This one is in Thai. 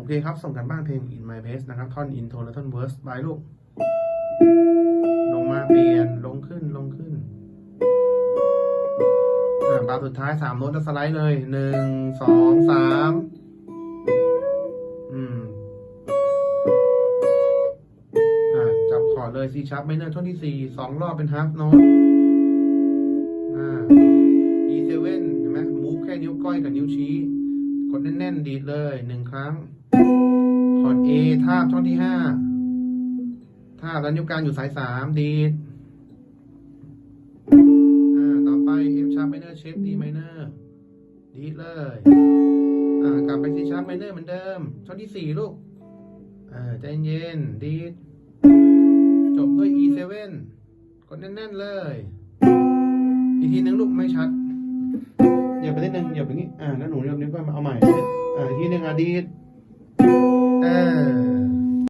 โอเคครับ ส่งกันบ้านเพลง In My Pace นะครับ ท่อน intro และท่อน verse บายลูก ลงมาเปลี่ยน ลงขึ้น ลงขึ้น อ่าบาร์สุดท้ายสามโน้ตแล้วสไลด์เลย หนึ่ง สอง สาม อืม อ่า จับคอร์ดเลย C sharp minor ท่อนที่สี่ สองรอบเป็น half note อ่า E 7 เห็นไหม move แค่นิ้วก้อยกับนิ้วชี้ กดแน่นๆ ดีดเลยหนึ่งครั้ง คอร์ด A ทาบท่อนที่ห้าทาบแล้วนิ้วกลางอยู่สายสามดีดต่อไป F sharp minor shape D minor ดีดเลยกลับไป C sharp minor เหมือนเดิมท่อนที่สี่ลูกใจเย็นดีดจบด้วย E 7 กดแน่นๆเลย อีกทีนึงลูกไม่ชัด ย่าไปนิดนึงหยับอย่างนี้ อ่า แล้วหนูหยกนิ้วก้อยมาเอาใหม่ อ่าอีกทีนึงอดีตอ่า